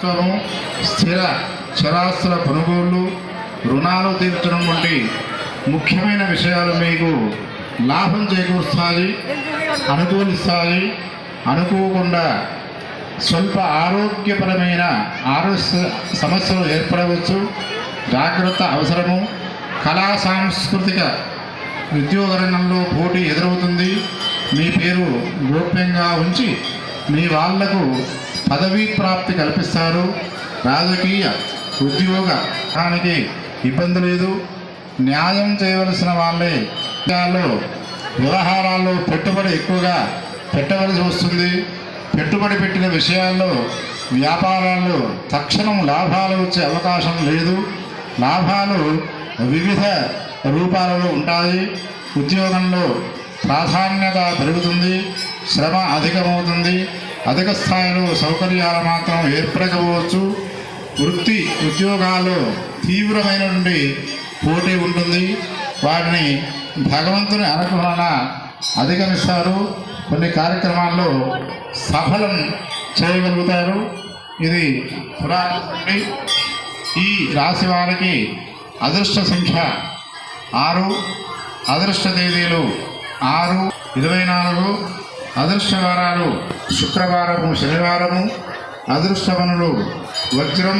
స్థిర చరాస్తుల కొనుగోళ్ళు రుణాలు తీర్చడం వంటి ముఖ్యమైన విషయాలు మీకు లాభం చేకూరుస్తాయి అనుకూలిస్తాయి అనుకోకుండా స్వల్ప ఆరోగ్యపరమైన ఆరోగ్య సమస్యలు ఏర్పడవచ్చు. జాగ్రత్త అవసరము. కళా సాంస్కృతిక ఉద్యోగ రంగంలో పోటీ ఎదురవుతుంది. మీ పేరు గోప్యంగా ఉంచి మీ వాళ్ళకు పదవీ ప్రాప్తి కల్పిస్తారు. రాజకీయ ఉద్యోగ దానికి ఇబ్బంది లేదు. న్యాయం చేయవలసిన వాళ్ళే వ్యవహారాల్లో పెట్టుబడి ఎక్కువగా పెట్టవలసి వస్తుంది. పెట్టుబడి పెట్టిన విషయాల్లో వ్యాపారాల్లో తక్షణం లాభాలు వచ్చే అవకాశం లేదు. లాభాలు వివిధ రూపాలలో ఉంటాయి. ఉద్యోగంలో ప్రాధాన్యత పెరుగుతుంది. శ్రమ అధికమవుతుంది. అధిక స్థాయిలో సౌకర్యాలు మాత్రం ఏర్పడకపోవచ్చు వృత్తి ఉద్యోగాల్లో తీవ్రమైనటువంటి పోటీ ఉంటుంది. వాటిని భగవంతుని అనుగ్రహణ అధిగమిస్తారు. కొన్ని కార్యక్రమాల్లో సఫలం చేయగలుగుతారు. ఇది పురాణం ఈ రాశి వారికి అదృష్ట సంఖ్య ఆరు. అదృష్ట తేదీలు ఆరు ఇరవై నాలుగు అదృష్టవారాలు శుక్రవారము శనివారము అదృష్టవనులు వజ్రం